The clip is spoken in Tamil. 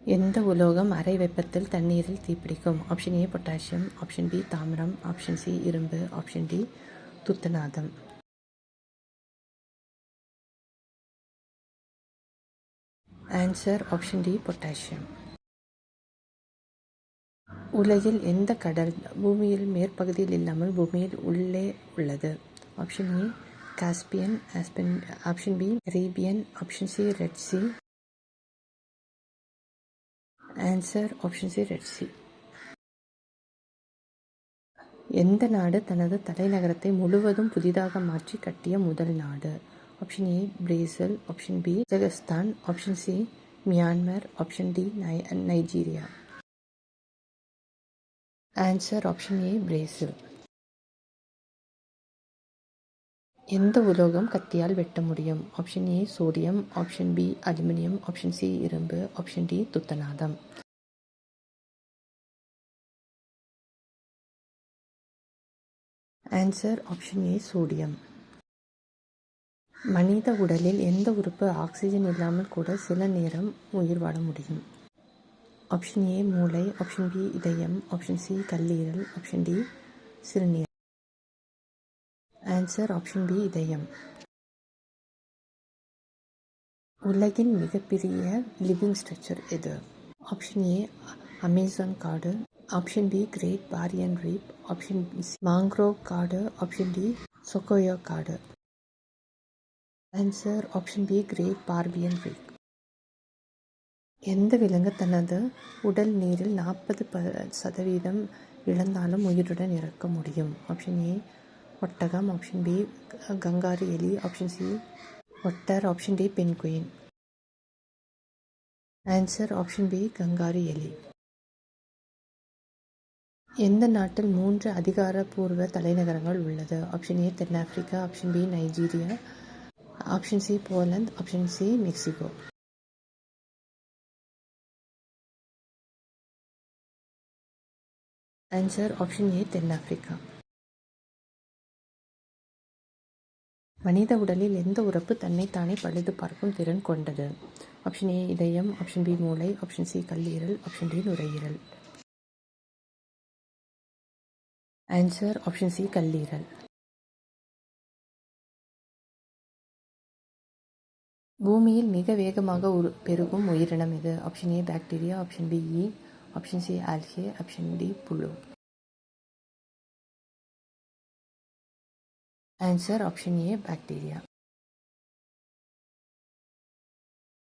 எந்த உலோகம் அறை வெப்பத்தில் தண்ணீரில் தீப்பிடிக்கும்? Option A potassium option B தாமிரம். ஆப்ஷன் சி இரும்பு. ஆப்ஷன் டி துத்தநாதம். ஆன்சர் ஆப்ஷன் டி பொட்டாசியம் உலகில் எந்த கடல் பூமியில் மேற்பகுதியில் இல்லாமல் பூமியில் உள்ளே உள்ளது? Option A Caspian ஆஸ்பின் option B Arabian option C red sea answer option C red sea எந்த நாடு தனது தலைநகரத்தை முழுவதும் புதிதாக மாற்றி கட்டிய முதல் நாடு? Option A Brazil option B Kazakhstan option C Myanmar option D Nigeria answer option A Brazil எந்த உலோகம் கத்தியால் வெட்ட முடியும்? Option A sodium option B aluminium option C இரும்பு. ஆப்ஷன் டி துத்தநாதம். ஆன்சர் ஆப்ஷன் ஏ சோடியம் மனித உடலில் எந்த உறுப்பு ஆக்சிஜன் இல்லாமல் கூட சில நேரம் உயிர் வாழ முடியும்? ஆப்ஷன் ஏ மூளை. ஆப்ஷன் பி இதயம். ஆப்ஷன் சி கல்லீரல். ஆப்ஷன் டி சிறுநீர் ஆன்சர் ஆப்ஷன் பி இதயம். உலகின் மிகப்பெரிய லிவிங் ஸ்ட்ரக்சர் எது? ஆப்ஷன் ஏ அமேசான் காடு option B great barrier reef option C mangrove காடு ஆப்ஷன் டி சொக்கோயோ காடு answer option B great barrier reef எந்த விலங்கு தனது உடல் நீரில் நாற்பது ப சதவீதம் இழந்தாலும் உயிருடன் இறக்க முடியும்? ஆப்ஷன் ஏ ஒட்டகம் ஆப்ஷன் பி கங்காரு எலி option C otter option D penguin answer option B kangaroo எலி. எந்த நாட்டில் மூன்று அதிகாரப்பூர்வ தலைநகரங்கள் உள்ளது? ஆப்ஷன் ஏ தென்னாப்பிரிக்கா option B Nigeria option C Poland option C Mexico. Answer option A தென்னாப்பிரிக்கா. மனித உடலில் எந்த உறுப்பு தன்னைத்தானே பழுது பார்க்கும் திறன் கொண்டது? ஆப்ஷன் ஏ இதயம். ஆப்ஷன் பி மூளை. ஆப்ஷன் சி கல்லீரல் ஆப்ஷன் டி நுரையீரல். ஆன்சர் ஆப்ஷன் சி கல்லீரல் பூமியில் மிக வேகமாக உரு பெருகும் உயிரினம் இது option A bacteria option B E option C algae option D புழு. Answer option A bacteria